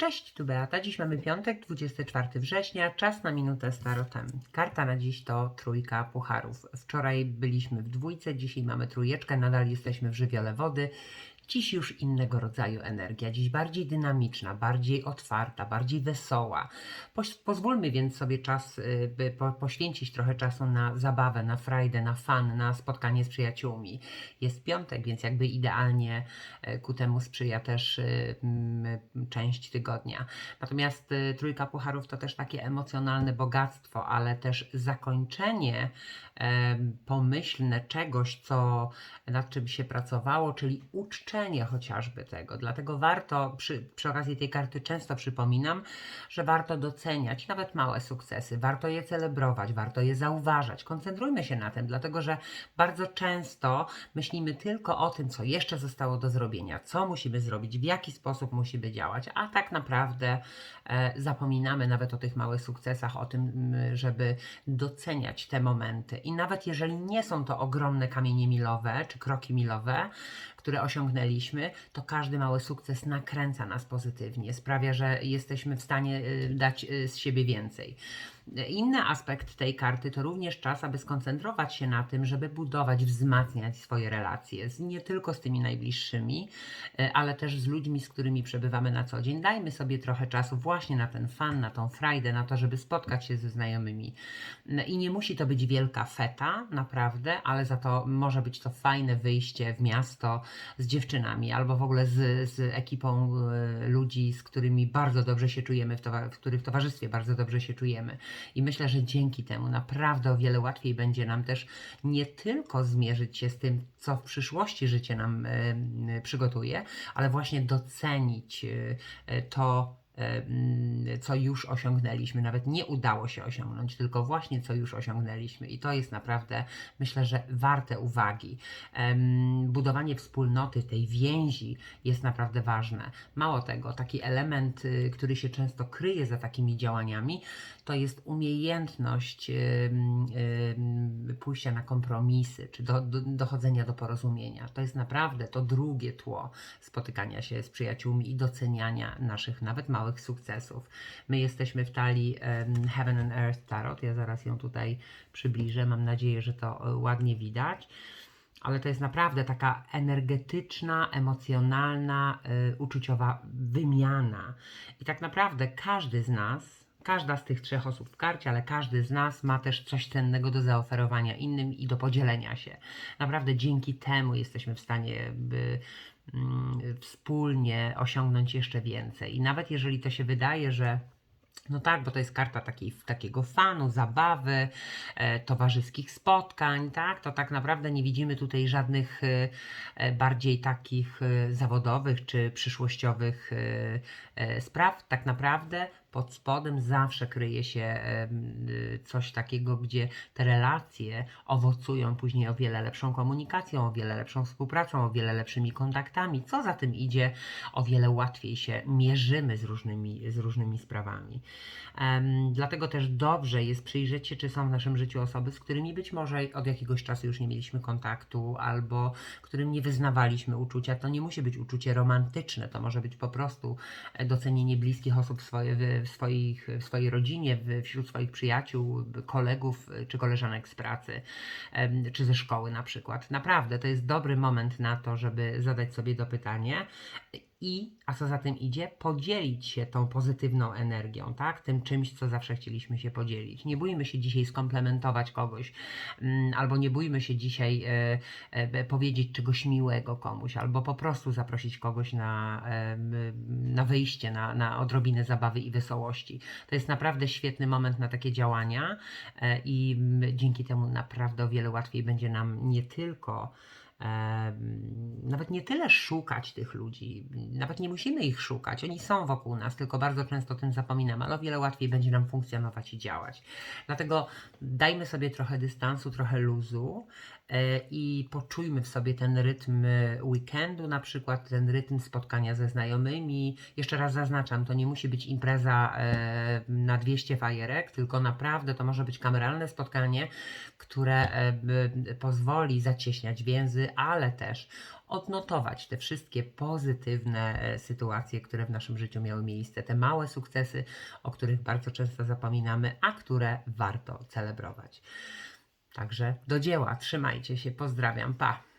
Cześć, tu Beata. Dziś mamy piątek, 24 września, czas na minutę z tarotem. Karta na dziś to trójka pucharów. Wczoraj byliśmy w dwójce, dzisiaj mamy trójeczkę, nadal jesteśmy w żywiole wody. Dziś już innego rodzaju energia, dziś bardziej dynamiczna, bardziej otwarta, bardziej wesoła. Pozwólmy więc sobie czas, y, by po, poświęcić trochę czasu na zabawę, na frajdę, na fan, na spotkanie z przyjaciółmi. Jest piątek, więc jakby idealnie e, ku temu sprzyja też y, część tygodnia. Natomiast y, trójka pucharów to też takie emocjonalne bogactwo, ale też zakończenie pomyślne czegoś, co nad czym się pracowało, czyli uczczenie chociażby tego. Dlatego warto, przy, przy okazji tej karty często przypominam, że warto doceniać nawet małe sukcesy, warto je celebrować, warto je zauważać. Koncentrujmy się na tym, dlatego że bardzo często myślimy tylko o tym, co jeszcze zostało do zrobienia, co musimy zrobić, w jaki sposób musimy działać, a tak naprawdę e, zapominamy nawet o tych małych sukcesach, o tym, żeby doceniać te momenty. I nawet jeżeli nie są to ogromne kamienie milowe czy kroki milowe, które osiągnęliśmy, to każdy mały sukces nakręca nas pozytywnie, sprawia, że jesteśmy w stanie y, dać y, z siebie więcej. Inny aspekt tej karty to również czas, aby skoncentrować się na tym, żeby budować, wzmacniać swoje relacje, z, nie tylko z tymi najbliższymi, e, ale też z ludźmi, z którymi przebywamy na co dzień. Dajmy sobie trochę czasu właśnie na ten fan, na tą frajdę, na to, żeby spotkać się ze znajomymi. No I nie musi to być wielka feta, naprawdę, ale za to może być to fajne wyjście w miasto z dziewczynami albo w ogóle z, z ekipą e, ludzi, z którymi bardzo dobrze się czujemy, w, towa- w których towarzystwie bardzo dobrze się czujemy. I myślę, że dzięki temu naprawdę o wiele łatwiej będzie nam też nie tylko zmierzyć się z tym, co w przyszłości życie nam przygotuje, ale właśnie docenić e, e, to, co już osiągnęliśmy. Nawet nie udało się osiągnąć, tylko właśnie co już osiągnęliśmy. I to jest naprawdę, myślę, że warte uwagi. Budowanie wspólnoty, tej więzi jest naprawdę ważne. Mało tego, taki element, y, który się często kryje za takimi działaniami, to jest umiejętność pójścia na kompromisy, czy do, do, dochodzenia do porozumienia. To jest naprawdę to drugie tło spotykania się z przyjaciółmi i doceniania naszych nawet małych sukcesów. My jesteśmy w talii Heaven and Earth Tarot. Ja zaraz ją tutaj przybliżę. Mam nadzieję, że to e, ładnie widać. Ale to jest naprawdę taka energetyczna, emocjonalna, y, uczuciowa wymiana. I tak naprawdę każdy z nas, każda z tych trzech osób w karcie, ale każdy z nas ma też coś cennego do zaoferowania innym i do podzielenia się. Naprawdę dzięki temu jesteśmy w stanie by, mm, wspólnie osiągnąć jeszcze więcej. I nawet jeżeli to się wydaje, że no tak, bo to jest karta takiej, takiego fanu, zabawy, e, towarzyskich spotkań, tak? To tak naprawdę nie widzimy tutaj żadnych e, e, bardziej takich e, zawodowych czy przyszłościowych e, e, spraw. Tak naprawdę pod spodem zawsze kryje się em, y, coś takiego, gdzie te relacje owocują później o wiele lepszą komunikacją, o wiele lepszą współpracą, o wiele lepszymi kontaktami. Co za tym idzie, o wiele łatwiej się mierzymy z różnymi, z różnymi sprawami. Dlatego też dobrze jest przyjrzeć się, czy są w naszym życiu osoby, z którymi być może od jakiegoś czasu już nie mieliśmy kontaktu, albo którym nie wyznawaliśmy uczucia. To nie musi być uczucie romantyczne, to może być po prostu e, docenienie bliskich osób w, w, swoich, w swojej rodzinie, wśród swoich przyjaciół, kolegów e, czy koleżanek z pracy, czy ze szkoły na przykład. Naprawdę, to jest dobry moment na to, żeby zadać sobie to pytanie i, a co za tym idzie, podzielić się tą pozytywną energią, tak? Tym czymś, co zawsze chcieliśmy się podzielić. Nie bójmy się dzisiaj skomplementować kogoś, mm, albo nie bójmy się dzisiaj e, e, powiedzieć czegoś miłego komuś, albo po prostu zaprosić kogoś na, em, na wyjście, na, na odrobinę zabawy i wesołości. To jest naprawdę świetny moment na takie działania e, i dzięki temu naprawdę o wiele łatwiej będzie nam nie tylko nawet nie tyle szukać tych ludzi, nawet nie musimy ich szukać, oni są wokół nas, tylko bardzo często o tym zapominamy, ale o wiele łatwiej będzie nam funkcjonować i działać. Dlatego dajmy sobie trochę dystansu, trochę luzu e, i poczujmy w sobie ten rytm weekendu, na przykład ten rytm spotkania ze znajomymi. Jeszcze raz zaznaczam, to nie musi być impreza e, na 200 fajerek, tylko naprawdę to może być kameralne spotkanie, które e, pozwoli zacieśniać więzy, ale też odnotować te wszystkie pozytywne e, sytuacje, które w naszym życiu miały miejsce, te małe sukcesy, o których bardzo często zapominamy, a które warto celebrować. Także do dzieła, trzymajcie się, pozdrawiam, pa!